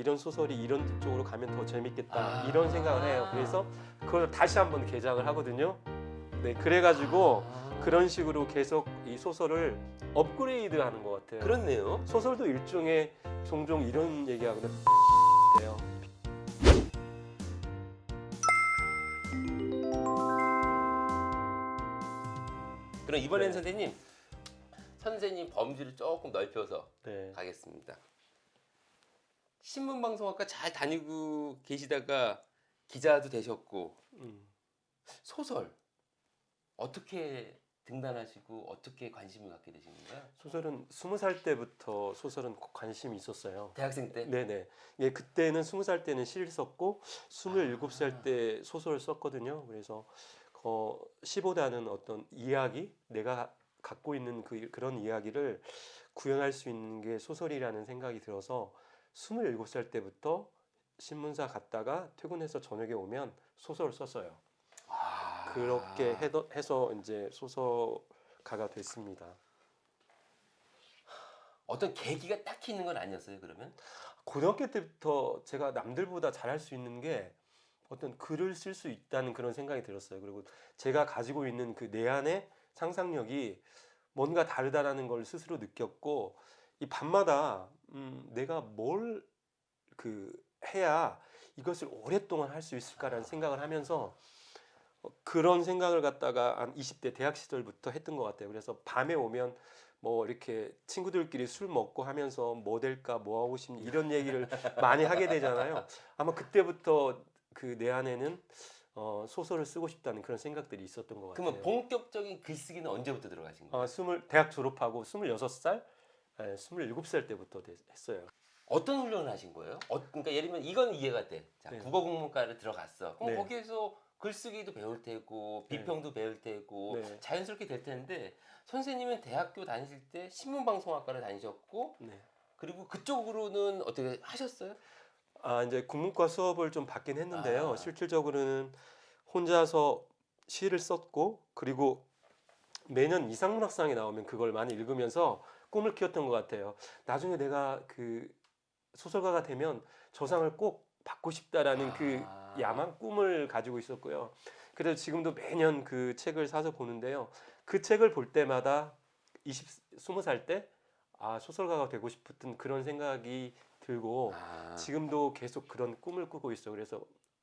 이런 소설이 이런 쪽으로 가면 더 재밌겠다 아. 이런 생각을 해요. 그래서 그걸 다시 한번 개작을 하거든요. 네, 그래가지고 아. 그런 식으로 계속 이 소설을 업그레이드하는 것 같아요. 그렇네요. 소설도 일종의 종종 이런 얘기하거든요. 돼요. 그럼 이번엔 네. 선생님 선생님 범주를 조금 넓혀서 네. 가겠습니다. 신문방송학과 잘 다니고 계시다가 기자도 되셨고 음. 소설 어떻게 등단하시고 어떻게 관심을 갖게 되신 거예요? 소설은 스무 살 때부터 소설은 관심이 있었어요. 대학생 때? 네네. 예, 그때는 스무 살 때는 시를 썼고 스물일곱 살 때 소설을 썼거든요. 그래서 어, 시보다는 어떤 이야기, 내가 갖고 있는 그 그런 이야기를 구현할 수 있는 게 소설이라는 생각이 들어서 스물일곱 살 때부터 신문사 갔다가 퇴근해서 저녁에 오면 소설을 썼어요. 아. 그렇게 해도, 해서 이제 소설가가 됐습니다. 어떤 계기가 딱히 있는 건 아니었어요 그러면? 고등학교 때부터 제가 남들보다 잘할 수 있는 게 어떤 글을 쓸 수 있다는 그런 생각이 들었어요. 그리고 제가 가지고 있는 그 내 안의 상상력이 뭔가 다르다라는 걸 스스로 느꼈고 이 밤마다 음, 내가 뭘 그 해야 이것을 오랫동안 할 수 있을까라는 생각을 하면서 어, 그런 생각을 갖다가 한 20대 대학 시절부터 했던 것 같아요. 그래서 밤에 오면 뭐 이렇게 친구들끼리 술 먹고 하면서 뭐 될까 뭐 하고 싶니 이런 얘기를 많이 하게 되잖아요. 아마 그때부터 그 내 안에는 어, 소설을 쓰고 싶다는 그런 생각들이 있었던 것 같아요. 그러면 본격적인 글쓰기는 언제부터 들어가신 거예요? 어, 스물 대학 졸업하고 스물여섯 살, 예, 스물일곱 살 때부터 됐- 했어요. 어떤 훈련을 하신 거예요? 어, 그러니까 예를 들면 이건 이해가 돼. 자, 네. 국어 국문과를 들어갔어. 그럼 네. 거기에서 글쓰기도 배울 테고 네. 비평도 배울 테고 네. 자연스럽게 될 텐데 선생님은 대학교 다니실 때 신문방송학과를 다니셨고 네. 그리고 그쪽으로는 어떻게 하셨어요? 아 이제 국문과 수업을 좀 받긴 했는데요. 아. 실질적으로는 혼자서 시를 썼고 그리고 매년 이상문학상이 나오면 그걸 많이 읽으면서 꿈을 키웠던 것 같아요. 나중에 내가 그 소설가가 되면 저 상을 꼭 받고 싶다라는 그 아. 야망 꿈을 가지고 있었고요. 그래서 지금도 매년 그 책을 사서 보는데요. 그 책을 볼 때마다 20, 20살 때 아, 소설가가 되고 싶었던 그런 생각이 들고 아, 지금도 계속 그런 꿈을 꾸고 있어. 그래서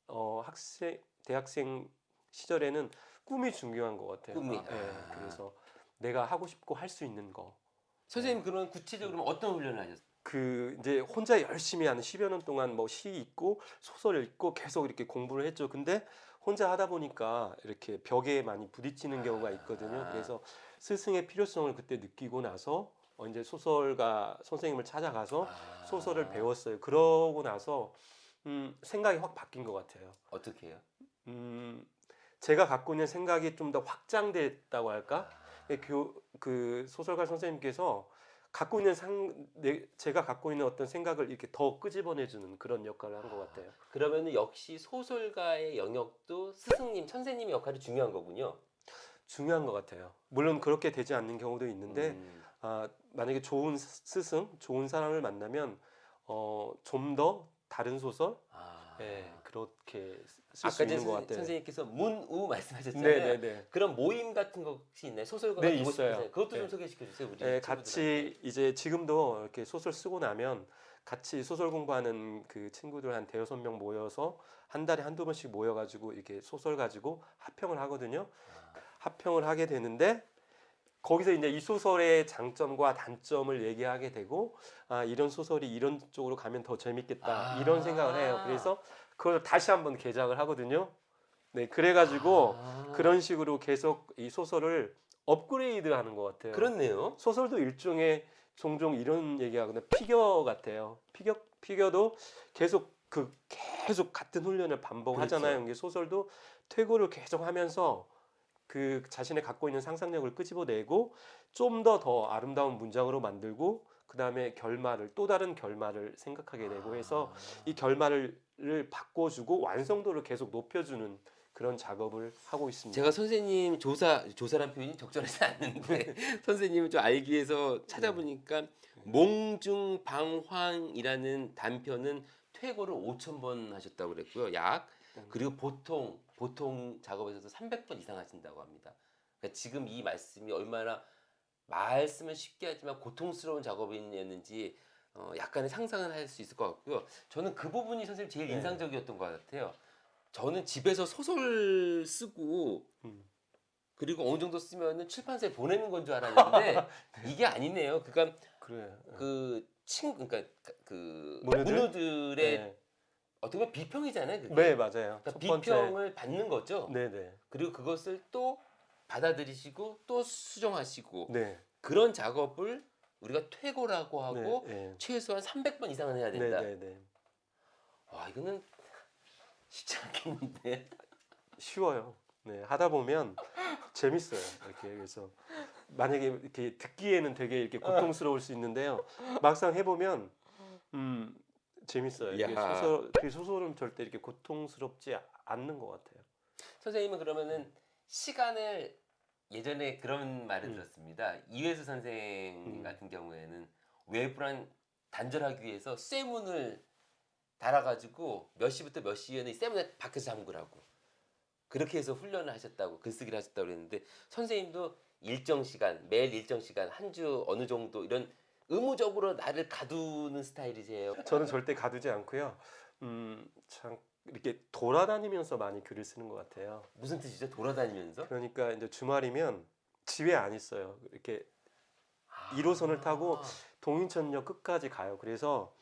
어, 학생 대학생 시절에는 꿈이 중요한 것 같아요. 꿈이. 아, 예, 아. 그래서 내가 하고 싶고 할 수 있는 거. 선생님 그런 구체적으로 어떤 훈련을 하셨어요? 그 이제 혼자 열심히 하는 10여 년 동안 뭐 시 읽고 소설 읽고 계속 이렇게 공부를 했죠. 근데 혼자 하다 보니까 이렇게 벽에 많이 부딪히는 경우가 있거든요. 아. 그래서 스승의 필요성을 그때 느끼고 나서 어, 이제 소설가 선생님을 찾아가서 아, 소설을 배웠어요. 그러고 나서 음, 생각이 확 바뀐 것 같아요. 어떻게 해요? 음, 제가 갖고 있는 생각이 좀 더 확장됐다고 할까? 예, 교, 그 소설가 선생님께서 갖고 있는 상, 내, 제가 갖고 있는 어떤 생각을 이렇게 더 끄집어내주는 그런 역할을 한 것 같아요. 그러면 역시 소설가의 영역도 스승님, 선생님의 역할이 중요한 거군요. 중요한 것 같아요. 물론 그렇게 되지 않는 경우도 있는데, 음. 아, 만약에 좋은 스- 스승, 좋은 사람을 만나면 어, 좀 더 다른 소설, 아. 예, 그렇게 쓸 수 아까 있는 것 선- 같아요. 선생님께서 문우 말씀하셨잖아요. 네 네 네. 그런 모임 같은 거 혹시 있나요? 소설가가 네, 되고 있어요. 싶으세요? 그것도 좀 네. 소개시켜 주세요. 우리 네, 친구들한테. 같이 이제 지금도 이렇게 소설 쓰고 나면 같이 소설 공부하는 그 친구들 한 대여섯 명 모여서 한 달에 한두 번씩 모여가지고 이렇게 소설 가지고 합평을 하거든요. 아. 합평을 하게 되는데 거기서 이제 이 소설의 장점과 단점을 얘기하게 되고 아 이런 소설이 이런 쪽으로 가면 더 재밌겠다 아. 이런 생각을 해요. 그래서 그걸 다시 한번 개작을 하거든요. 네, 그래가지고 아. 그런 식으로 계속 이 소설을 업그레이드하는 것 같아요. 그렇네요. 소설도 일종의 종종 이런 얘기하거든요. 피겨 같아요. 피겨 피겨도 계속 그 계속 같은 훈련을 반복하잖아요. 그렇죠. 소설도 퇴고를 계속 하면서 그 자신의 갖고 있는 상상력을 끄집어내고 좀더더 아름다운 문장으로 만들고 그 다음에 결말을 또 다른 결말을 생각하게 되고 해서 아. 이 결말을 바꿔주고 완성도를 계속 높여주는 그런 작업을 하고 있습니다. 제가 선생님 조사 조사란 표현이 적절하지 않는데 선생님을 좀 알기 위해서 찾아보니까 몽중방황이라는 단편은 퇴고를 5천 번 하셨다고 그랬고요. 약 음. 그리고 보통 보통 작업에서도 300번 이상 하신다고 합니다. 그러니까 지금 이 말씀이 얼마나 말씀은 쉽게 하지만 고통스러운 작업이었는지 어, 약간의 상상은 할 수 있을 것 같고요. 저는 그 부분이 선생님 제일 네. 인상적이었던 것 같아요. 저는 집에서 소설 쓰고 음. 그리고 어느 정도 쓰면은 출판사에 보내는 건 줄 알았는데 이게 아니네요. 그러니까 그래. 그 친 그러니까 그 문우들? 문우들의 네. 어떻게 보면 비평이잖아요. 그게. 네, 맞아요. 그러니까 첫 번째. 비평을 받는 거죠. 네, 네. 그리고 그것을 또 받아들이시고 또 수정하시고 네. 그런 작업을 우리가 퇴고라고 하고 네, 네. 최소한 300번 이상은 해야 네, 된다. 네, 네. 와 이거는 쉽지 않겠는데. 쉬워요. 네, 하다 보면 재밌어요. 이렇게 그래서 만약에 이렇게 듣기에는 되게 이렇게 고통스러울 수 있는데요. 막상 해보면 음 재밌어요. 이게 야. 소설 그 소설은 절대 이렇게 고통스럽지 않는 것 같아요. 선생님은 그러면은 시간을 예전에 그런 말을 음. 들었습니다. 이회수 선생 음. 같은 경우에는 외부랑 단절하기 위해서 쇠문을 달아가지고 몇 시부터 몇 시에는 이 쇠문에 밖에서 잠그라고 그렇게 해서 훈련을 하셨다고 글쓰기를 하셨다고 그랬는데 선생님도 일정 시간 매일 일정 시간 한 주 어느 정도 이런 의무적으로 나를 가두는 스타일이세요. 저는 절대 가두지 않고요. 음 참 이렇게 돌아다니면서 많이 글을 쓰는 것 같아요. 무슨 뜻이죠? 돌아다니면서 그러니까 이제 주말이면 집에 안 있어요. 이렇게 1호선을 타고 아. 동인천역 끝까지 가요. 그래서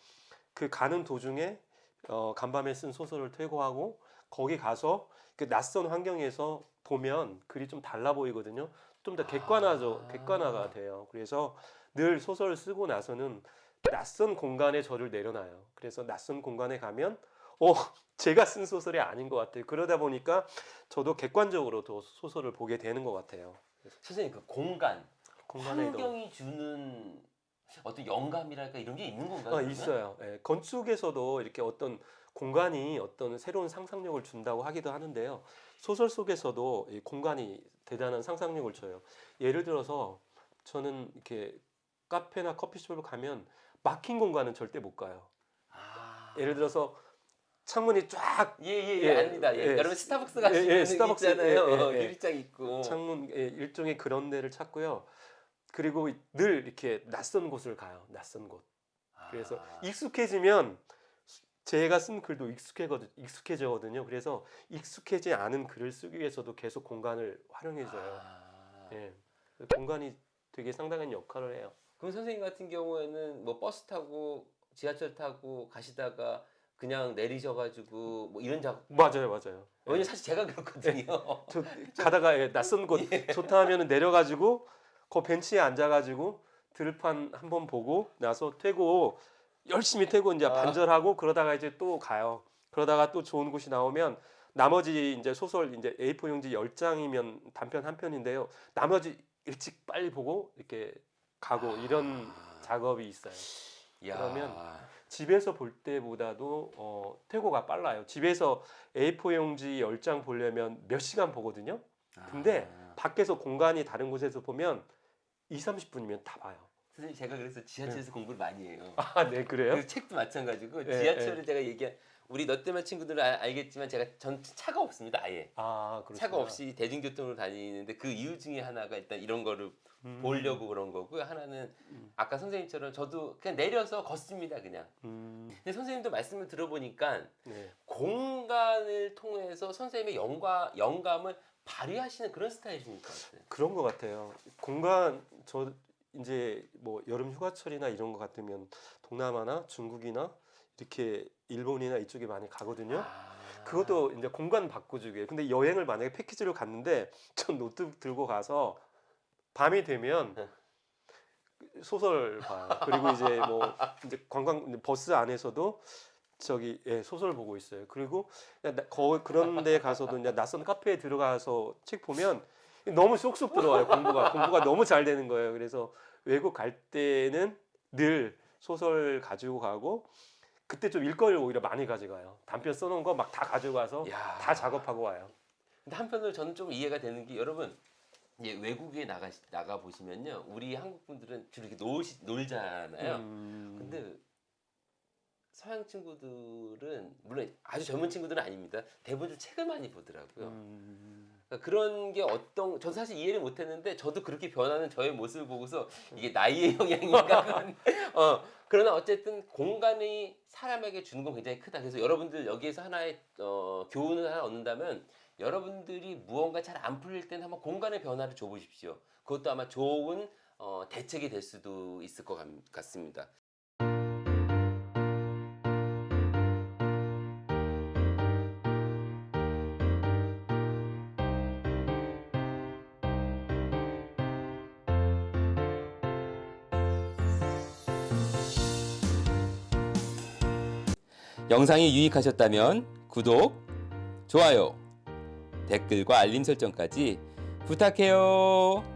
그 가는 도중에 어, 간밤에 쓴 소설을 퇴고하고 거기 가서 그 낯선 환경에서 보면 글이 좀 달라 보이거든요. 좀 더 객관화죠. 아. 객관화가 돼요. 그래서 늘 소설을 쓰고 나서는 낯선 공간에 저를 내려놔요. 그래서 낯선 공간에 가면 어 제가 쓴 소설이 아닌 것 같아요. 그러다 보니까 저도 객관적으로 더 소설을 보게 되는 것 같아요. 선생님 그 공간 공간에 환경이 주는 어떤 영감이랄까 이런 게 있는 건가요? 아? 있어요. 예, 건축에서도 이렇게 어떤 공간이 어떤 새로운 상상력을 준다고 하기도 하는데요. 소설 속에서도 이 공간이 대단한 상상력을 줘요. 예를 들어서 저는 이렇게 카페나 커피숍을 가면 막힌 공간은 절대 못 가요. 아. 예를 들어서 창문이 쫙 예예 예 예, 압니다. 예. 예. 여러분 스타벅스 예, 가시면 예, 예, 스타벅스, 있잖아요. 예, 예, 예. 유리창 있고. 창문 예, 일종의 그런 데를 찾고요. 그리고 늘 이렇게 낯선 곳을 가요. 낯선 곳. 그래서 아. 익숙해지면 제가 쓴 글도 익숙해거든, 익숙해져거든요. 그래서 익숙해지 않은 글을 쓰기 위해서도 계속 공간을 활용해줘요. 아. 예. 공간이 되게 상당한 역할을 해요. 그럼 선생님 같은 경우에는 뭐 버스 타고 지하철 타고 가시다가 그냥 내리셔가지고 뭐 이런 작업. 맞아요, 맞아요. 예. 왜냐 면 사실 제가 그렇거든요. 저 가다가 예, 낯선 곳 좋다 하면은 내려가지고 그 벤치에 앉아가지고 들판 한번 보고 나서 퇴고 열심히 퇴고 이제 아. 반절하고 그러다가 이제 또 가요. 그러다가 또 좋은 곳이 나오면 나머지 이제 소설 이제 A4 용지 10장이면 단편 한 편인데요. 나머지 일찍 빨리 보고 이렇게 가고 이런 아. 작업이 있어요. 야. 그러면 집에서 볼 때보다도 어, 퇴고가 빨라요. 집에서 A4 용지 10장 보려면 몇 시간 보거든요. 근데 아. 밖에서 공간이 다른 곳에서 보면 2, 30분이면 다 봐요. 선생님 제가 그래서 지하철에서 공부를 많이 해요. 아, 네, 그래요? 그 책도 마찬가지고 예, 지하철을 제가 얘기한 우리 너때만 친구들은 아- 알겠지만 제가 전 차가 없습니다 아예 아, 그렇구나. 차가 없이 대중교통으로 다니는데 그 이유 중에 하나가 일단 이런 거를 음, 보려고 그런 거고요 하나는 음. 아까 선생님처럼 저도 그냥 내려서 걷습니다 그냥 음, 근데 선생님도 말씀을 들어보니까 네. 공간을 통해서 선생님의 영과 영감을 발휘하시는 그런 스타일이신 것 같아요 그런 것 같아요. 공간 저 이제 뭐 여름 휴가철이나 이런 거 같으면 동남아나 중국이나 이렇게 일본이나 이쪽에 많이 가거든요. 아. 그것도 이제 공간 바꿔주기에. 근데 여행을 만약에 패키지로 갔는데 전 노트북 들고 가서 밤이 되면 네. 소설 봐요. 그리고 이제 뭐 이제 관광 버스 안에서도 저기 예, 소설 보고 있어요. 그리고 나- 거, 그런 데 가서도 이제 낯선 카페에 들어가서 책 보면 너무 쏙쏙 들어와요. 공부가 공부가 너무 잘 되는 거예요. 그래서 외국 갈 때는 늘 소설 가지고 가고 그때 좀 일거리를 오히려 많이 가져가요. 단편 써놓은 거 막 다 가져가서 야. 다 작업하고 와요. 근데 한편으로 저는 좀 이해가 되는 게 여러분 이제 외국에 나가 나가 보시면요 우리 한국 분들은 주로 이렇게 놀 놀잖아요. 음, 근데 서양 친구들은 물론 아주 젊은 친구들은 아닙니다. 대부분 책을 많이 보더라고요. 음. 그러니까 그런 게 어떤 전 사실 이해를 못했는데 저도 그렇게 변하는 저의 모습을 보고서 이게 나이의 영향인가? 어 그러나 어쨌든 공간이 사람에게 주는 건 굉장히 크다. 그래서 여러분들 여기에서 하나의 어, 교훈을 하나 얻는다면 여러분들이 무언가 잘 안 풀릴 때는 한번 공간의 변화를 줘보십시오. 그것도 아마 좋은 어, 대책이 될 수도 있을 것 같- 같습니다 영상이 유익하셨다면 구독, 좋아요, 댓글과 알림 설정까지 부탁해요.